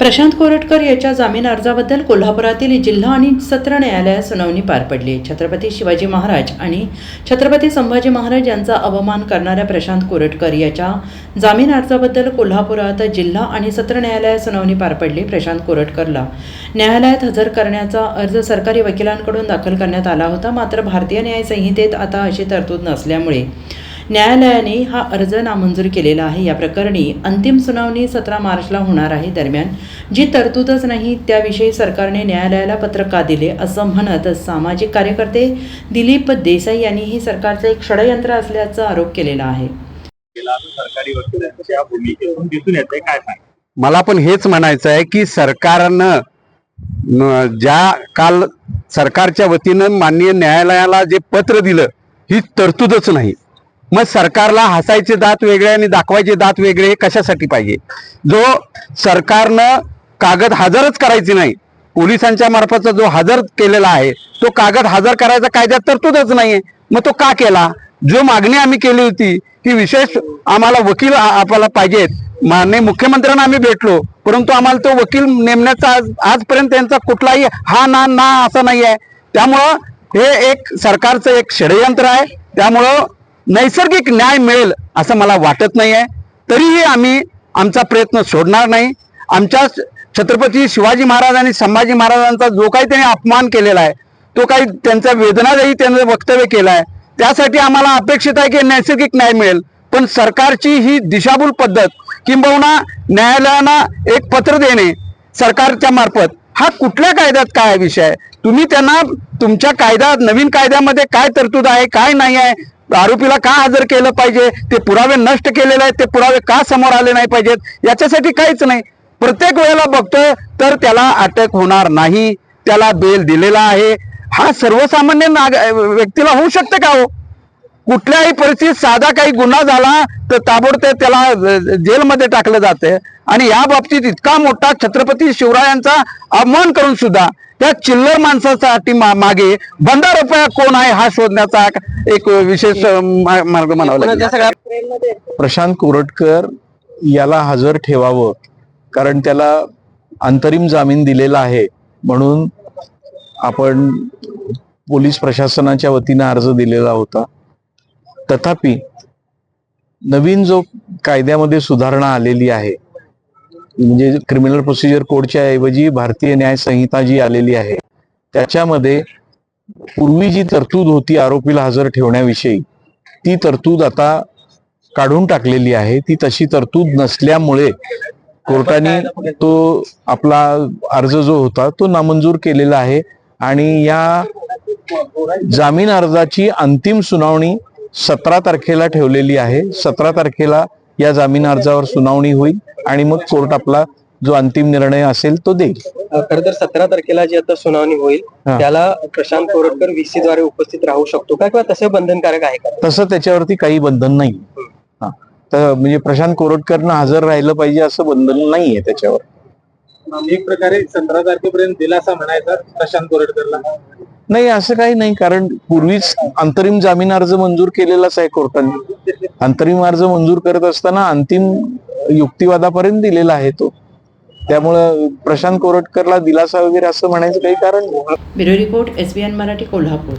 प्रशांत कोरटकर याच्या जामीन अर्जाबद्दल कोल्हापुरातील जिल्हा आणि सत्र न्यायालयात सुनावणी पार पडली. छत्रपती शिवाजी महाराज आणि छत्रपती संभाजी महाराज यांचा अवमान करणाऱ्या प्रशांत कोरटकर याच्या जामीन अर्जाबद्दल कोल्हापुरात जिल्हा आणि सत्र न्यायालयात सुनावणी पार पडली प्रशांत कोरटकरला. न्यायालयात हजर करण्याचा अर्ज सरकारी वकिलांकडून दाखल करण्यात आला होता मात्र भारतीय न्यायसंहितेत आता अशी तरतूद नसल्यामुळे न्यायालयाने हा अर्ज नामंजूर केलेला आहे. या प्रकरणी अंतिम सुनावणी सतरा मार्चला होणार आहे. दरम्यान जी तरतूदच नाही त्याविषयी सरकारने न्यायालयाला पत्र का दिले असं म्हणत सामाजिक कार्यकर्ते दिलीप देसाई यांनी ही सरकारचं एक षडयंत्र असल्याचा आरोप केलेला आहे. केला असं सरकारी वकिलांच्या भूमिकेतून दिसून येते. काय सांग मला पण हेच म्हणायचं आहे की सरकारनं ज्या काल सरकारच्या वतीनं माननीय न्यायालयाला जे पत्र दिलं ही तरतूदच नाही. मग सरकारला हसायचे दात वेगळे आणि दाखवायचे दात वेगळे हे कशासाठी पाहिजे? जो सरकारनं कागद हजरच करायची नाही पोलिसांच्या मार्फतचा जो हजर केलेला आहे तो कागद हजर करायचा कायद्यात तरतूदच नाहीये. मग तो का केला? जो मागणी आम्ही केली होती की विशेष आम्हाला वकील आपल्याला पाहिजेत. माननीय मुख्यमंत्र्यांना आम्ही भेटलो परंतु आम्हाला तो वकील नेमण्याचा आज आजपर्यंत त्यांचा कुठलाही हा ना ना असा नाही आहे त्यामुळं हे एक सरकारचं एक षडयंत्र आहे. त्यामुळं नैसर्गिक न्याय मिळेल असं मला वाटत नाही आहे तरीही आम्ही आमचा प्रयत्न सोडणार नाही. आमच्या छत्रपती शिवाजी महाराज आणि संभाजी महाराजांचा जो काही त्यांनी अपमान केलेला आहे तो काही त्यांचा वेदनादायी त्यांचं वक्तव्य केलं आहे त्यासाठी आम्हाला अपेक्षित आहे की नैसर्गिक न्याय मिळेल. पण सरकारची ही दिशाभूल पद्धत किंबहुना न्यायालयानं एक पत्र देणे सरकारच्या मार्फत हा कुठल्या कायद्यात काय विषय आहे? तुम्ही त्यांना तुमच्या कायद्यात नवीन कायद्यामध्ये काय तरतूद आहे काय नाही आहे आरोपीला का हजर केलं पाहिजे? ते पुरावे नष्ट केलेले आहेत ते पुरावे का समोर आले नाही पाहिजेत? याच्यासाठी काहीच नाही. प्रत्येक वेळेला बघतोय तर त्याला अटक होणार नाही. त्याला बेल दिलेला आहे. हा सर्वसामान्य नाग व्यक्तीला होऊ शकतं का हो? कुठल्याही परिस्थितीत साधा काही गुन्हा झाला तर ताबडतोब त्याला जेलमध्ये टाकलं जाते. आणि या बाबतीत इतका मोठा छत्रपती शिवरायांचा अपमान करून सुद्धा त्या चिल्लर माणसासाठी मा- मागे बंदा रुपया कोण आहे हा शोधण्याचा एक विशेष मार्ग म्हणावा प्रशांत कोरटकर याला हजर ठेवावं कारण त्याला अंतरिम जामीन दिलेला आहे. म्हणून आपण पोलीस प्रशासनाच्या वतीनं अर्ज दिलेला होता. तथापि नवीन जो कायद्यामध्ये सुधारणा आलेली आहे म्हणजे क्रिमिनल प्रोसिजर कोडच्या ऐवजी भारतीय न्याय संहिता जी आलेली आहे त्याच्यामध्ये पूर्वी जी तरतूद होती आरोपीला हजर ठेवण्याविषयी ती तरतूद आता काढून टाकलेली आहे. ती तशी तरतूद नसल्यामुळे कोर्टाने तो आपला अर्ज जो होता तो नामंजूर केलेला आहे. आणि या जामीन अर्जाची अंतिम सुनावणी सतरा तारखेला ठेवलेली आहे. सतरा तारखेला या जामीन अर्जावर सुनावणी होईल आणि मग कोर्ट आपला जो अंतिम निर्णय असेल तो देईल. खर तर सतरा तारखेला जी आता सुनावणी होईल हा. त्याला प्रशांत कोरटकर व्हीसी द्वारे उपस्थित राहू शकतो का किंवा तसे बंधनकारक आहे का? तसं त्याच्यावरती काही बंधन नाही. हा. तर म्हणजे प्रशांत कोरटकरनं हजर राहिलं पाहिजे असं बंधन नाहीये त्याच्यावर. एक प्रकारे सतरा तारखेपर्यंत दिलासा म्हणायचा प्रशांत कोरटकरला. नाही असं काही नाही. कारण पूर्वीच अंतरिम जामीन अर्ज मंजूर केलेलाच आहे कोर्टाने. अंतरिम अर्ज मंजूर करत असताना अंतिम युक्तिवादापर्यंत दिलेला आहे तो. त्यामुळं प्रशांत कोरटकरला दिलासा वगैरे असं म्हणायचं काही कारण नाही. Bureau report S B N Marathi Kolhapur.